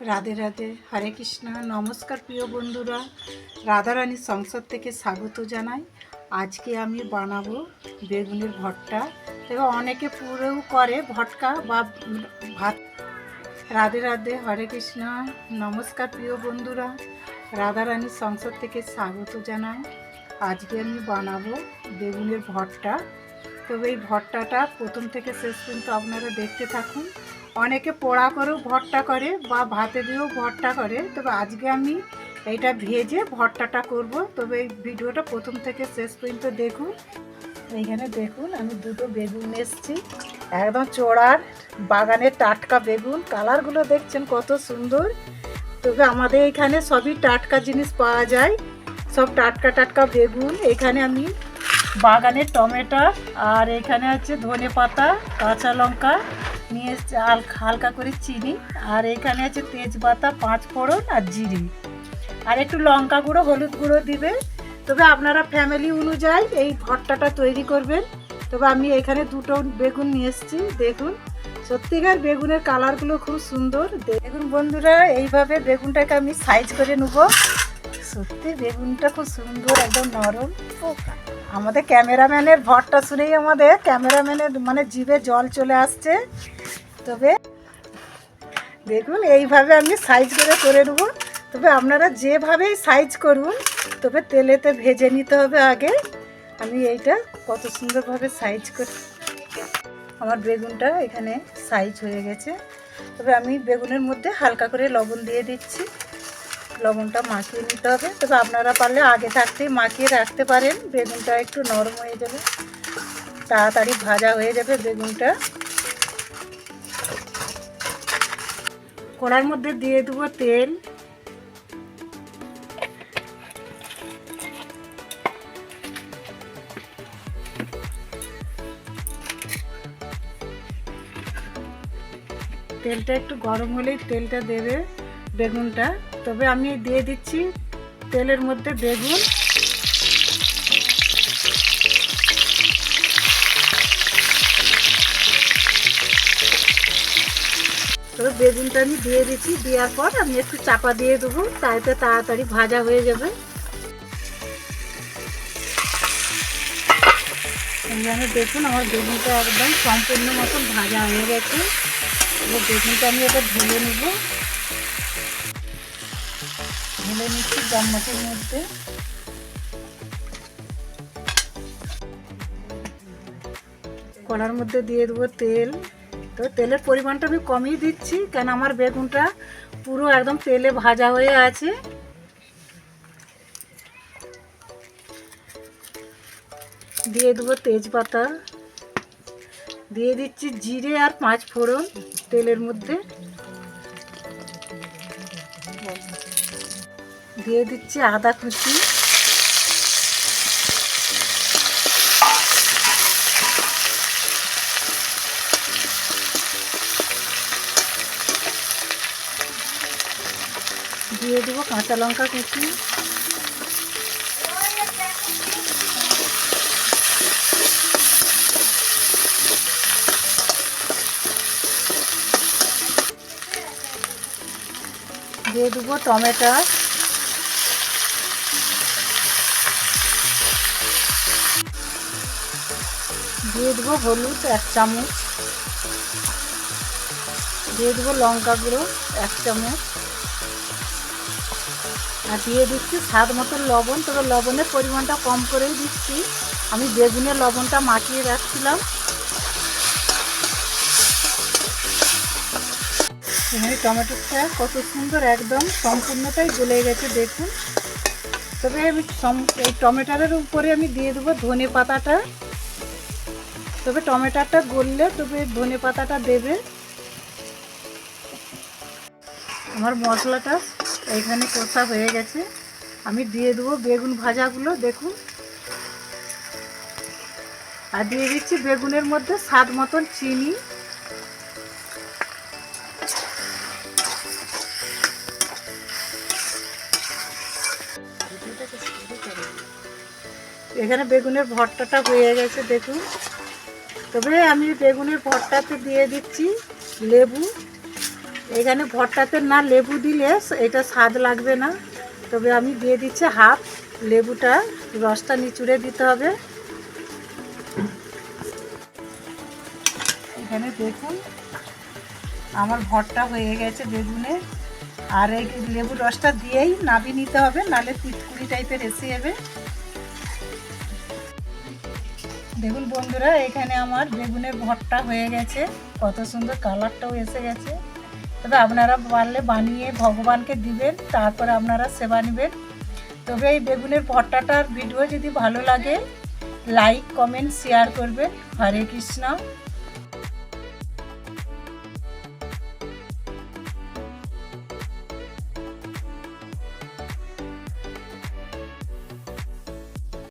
রাধে রাধে, হরে কৃষ্ণ, নমস্কার প্রিয় বন্ধুরা। রাধারানীর সংসদ থেকে স্বাগত জানাই। আজকে আমি বানাবো বেগুনের ভট্টা এবং অনেকে পুরোও করে ভটকা বা ভাত। রাধে রাধে, হরে কৃষ্ণ, নমস্কার প্রিয় বন্ধুরা। রাধারানীর সংসদ থেকে স্বাগত জানাই। আজকে আমি বানাবো বেগুনের ভট্টা তবে এই ভট্টাটা প্রথম থেকে শেষ পর্যন্ত আপনারা দেখতে থাকুন। অনেকে পোড়া করেও ভর্তা করে বা ভাতে দিয়েও ভর্তা করে। তবে আজকে আমি এইটা ভেজে ভর্তাটা করব। তবে এই ভিডিওটা প্রথম থেকে শেষ পর্যন্ত দেখুন। এইখানে দেখুন, আমি দুটো বেগুন এসছি একদম চড়ার বাগানের টাটকা বেগুন। কালারগুলো দেখছেন কত সুন্দর। তবে আমাদের এখানে সবই টাটকা জিনিস পাওয়া যায়। সব টাটকা টাটকা বেগুন। এখানে আমি বাগানের টমেটো আর এখানে আছে ধনে পাতা কাঁচা লঙ্কা। নিয়ে এসছে হাল- হালকা করে চিনি, আর এখানে আছে তেজপাতা পাঁচ ফোড়ন আর জিরি। আর একটু লঙ্কা গুঁড়ো, হলুদ গুঁড়ো দিবে। তবে আপনারা ফ্যামিলি অনুযায়ী এই ভর্তাটা তৈরি করবেন। তবে আমি এখানে দুটো বেগুন নিয়ে এসেছি, দেখুন। সত্যিকার বেগুনের কালারগুলো খুব সুন্দর। দেখুন বন্ধুরা, এইভাবে বেগুনটাকে আমি সাইজ করে নেব। সত্যি বেগুনটা খুব সুন্দর, একদম নরম। আমাদের ক্যামেরাম্যানের ভরটা শুনেই আমাদের ক্যামেরাম্যানের মানে জিভে জল চলে আসছে। তবে দেখুন, এইভাবে আমি সাইজ করে করে নেব। তবে আপনারা যেভাবেই সাইজ করুন, তবে তেলেতে ভেজে নিতে হবে আগে। আমি এইটা কত সুন্দরভাবে সাইজ করে আমার বেগুনটা এখানে সাইজ হয়ে গেছে। তবে আমি বেগুনের মধ্যে হালকা করে লবণ দিয়ে দিচ্ছি। লবণটা মাখিয়ে নিতে হবে। তবে আপনারা পারলে আগে থাকতেই মাখিয়ে রাখতে পারেন। বেগুনটা একটু নরম হয়ে যাবে। তাড়াতাড়ি ভাজা হয়ে যাবে বেগুনটা। কড়ার মধ্যে দিয়ে দেবো তেল। তেলটা একটু গরম হলেই তেলটা দেবে, বেগুনটা। তবে আমি দিয়ে দিচ্ছি তেলের মধ্যে বেগুন। বেগুনটা আমি দিয়ে দিচ্ছি, দেওয়ার পর আমি একটু চাপা দিয়ে দেবো, তাইতে তাড়াতাড়ি ভাজা হয়ে যাবে। এখানে দেখুন, আমার বেগুনটা একদম সম্পূর্ণ মতন ভাজা হয়ে গেছে। এবার বেগুনটা আমি এটা ঢেলে নেব। ঢেলে নিচ্ছি চামচের মধ্যে। কড়ার মধ্যে দিয়ে দেবো তেল। তো তেলের পরিমাণটা আমি কমই দিচ্ছি, কেন আমার বেগুনটা পুরো একদম তেলে ভাজা হয়ে আছে। দিয়ে দেবো তেজপাতা, দিয়ে দিচ্ছি জিরে আর পাঁচ ফোড়ন তেলের মধ্যে। দিয়ে দিচ্ছি আদা কুচি। দিয়ে দেবো কাঁচা লঙ্কা কুচি। দিয়ে দেবো টমেটো। দিয়ে দেবো হলুদ এক চামচ। দিয়ে দেবো লঙ্কা গুঁড়ো এক চামচ। আর দিয়ে দিচ্ছি স্বাদ মতন লবণ। তবে লবণের পরিমাণটা কম করেই দিচ্ছি। আমি বেগুনের লবণটা মাখিয়ে রাখছিলাম। এখানে টমেটোটা কত সুন্দর একদম সম্পূর্ণটাই গলে গেছে, দেখুন। তবে আমি এই টমেটোর উপরে আমি দিয়ে দেবো ধনে পাতাটা। তবে টমেটোটা গললে তবে ধনে পাতাটা দেবে। আমার মশলাটা এখানে কষা হয়ে গেছে। আমি দিয়ে দেবো বেগুন ভাজাগুলো, দেখুন। আর দিয়ে দিচ্ছি বেগুনের মধ্যে স্বাদ মতন চিনি। এখানে বেগুনের ভর্তাটা হয়ে গেছে, দেখুন। তবে আমি বেগুনের ভর্তাতে দিয়ে দিচ্ছি লেবু। এখানে ভরটাতে না লেবু দিলে এটা স্বাদ লাগবে না। তবে আমি দিয়ে দিচ্ছি হাফ। লেবুটা রসটা নিচুড়ে দিতে হবে। এখানে দেখুন, আমার ভরটা হয়ে গেছে বেগুনে। আর এই লেবুর রসটা দিয়েই নাবি নিতে হবে, নালে তিতকুড়ি টাইপের এসে যাবে। দেখুন বন্ধুরা, এখানে আমার বেগুনের ভরটা হয়ে গেছে। কত সুন্দর কালারটাও এসে গেছে। তবে আপনারা পারলে বানিয়ে ভগবানকে দিবেন, তারপরে আপনারা সেবা নেবেন। তবে এই বেগুনের ভর্তাটার ভিডিও যদি ভালো লাগে লাইক কমেন্ট শেয়ার করবেন। হরে কৃষ্ণ।